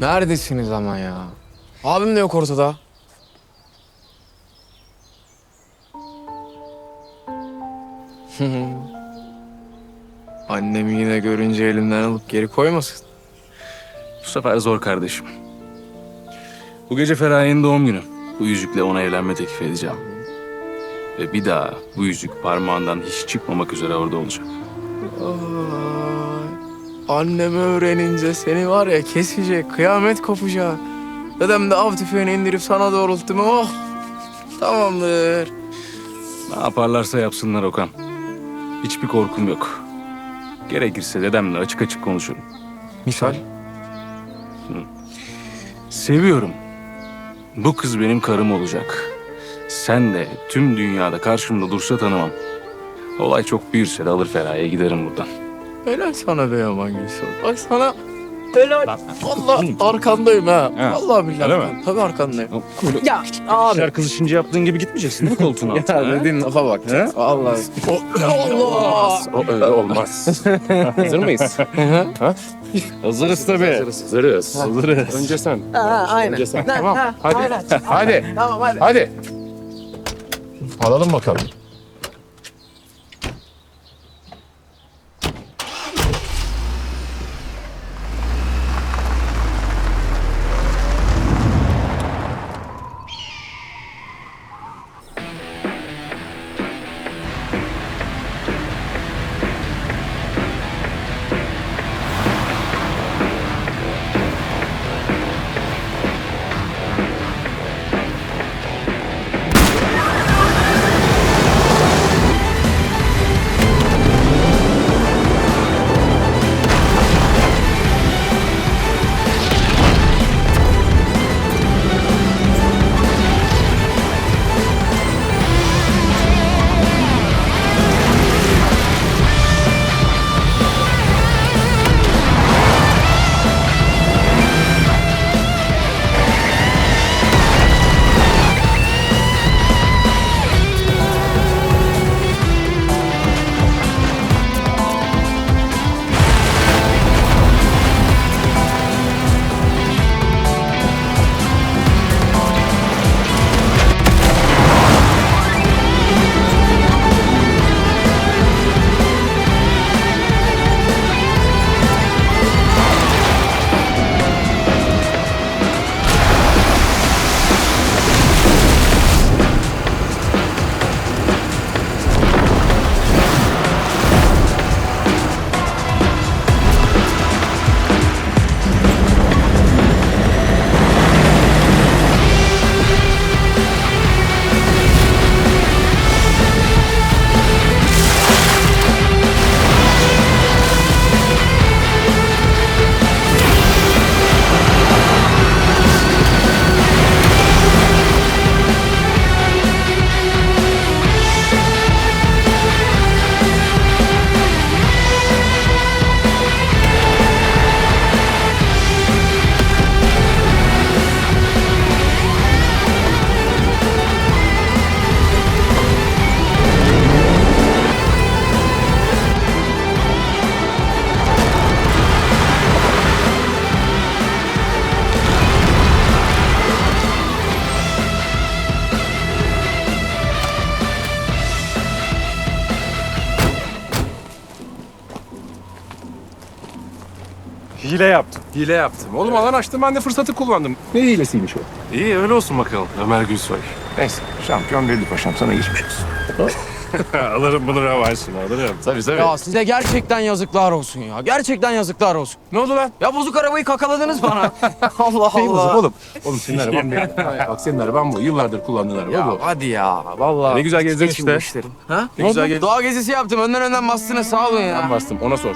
Neredesiniz ama ya? Abim de yok ortada. Annemi yine görünce elimden alıp geri koymasın. Bu sefer zor kardeşim. Bu gece Feraye'nin doğum günü. Bu yüzükle ona evlenme teklif edeceğim. Ve bir daha bu yüzük parmağından hiç çıkmamak üzere orada olacak. Ay, annem öğrenince seni var ya kesecek, kıyamet kopacak. Dedem de av tüfeğini indirip sana doğrulttu mu? Oh! Tamamdır. Ne yaparlarsa yapsınlar Okan. Hiçbir korkum yok. Gerekirse dedemle açık açık konuşurum. Misal? Seviyorum. Bu kız benim karım olacak. Sen de tüm dünyada karşımda dursa tanımam. Olay çok büyürse de alır Feraye giderim buradan. Helal sana be Yaman Gülsoy. Bak sana helal. Vallahi arkandayım ha. Ha. Vallahi billahi. Öyle mi? Tabii arkandayım. Ya abi. kızışınca yaptığın gibi gitmeyeceksin değil mi koltuğun altına? Ya dediğin lafa bak. He? Vallahi. Allah. O öyle olmaz. Hazır mıyız? ha? Hazırız tabii. Hazırız. Hazırız. Önce sen. aynen. Önce sen. Tamam. Hadi. Hadi. Tamam hadi. Hadi. Alalım bakalım. Hile yaptım. Hile yaptım. Oğlum alan açtım ben de fırsatı kullandım. Ne hilesiymiş o? İyi öyle olsun bakalım Ömer Gülsoy. Neyse şampiyon belli paşam sana geçmiş olsun. alırım bunu revansını alırım. Tabii tabii. Ya size gerçekten yazıklar olsun ya. Gerçekten yazıklar olsun. Ne oldu lan? Ya bozuk arabayı kakaladınız bana. Allah Neyi bozuk Allah. oğlum? Oğlum senin araban benim. Bak senin araban bu. Yıllardır kullandığın araba Ya bu. hadi ya. Vallahi. Ne güzel bu işte. Ha? Ne güzel gezdin. Doğa gezisi yaptım. Önden önden bastınız. Sağ olun ya. Ben bastım ona sor.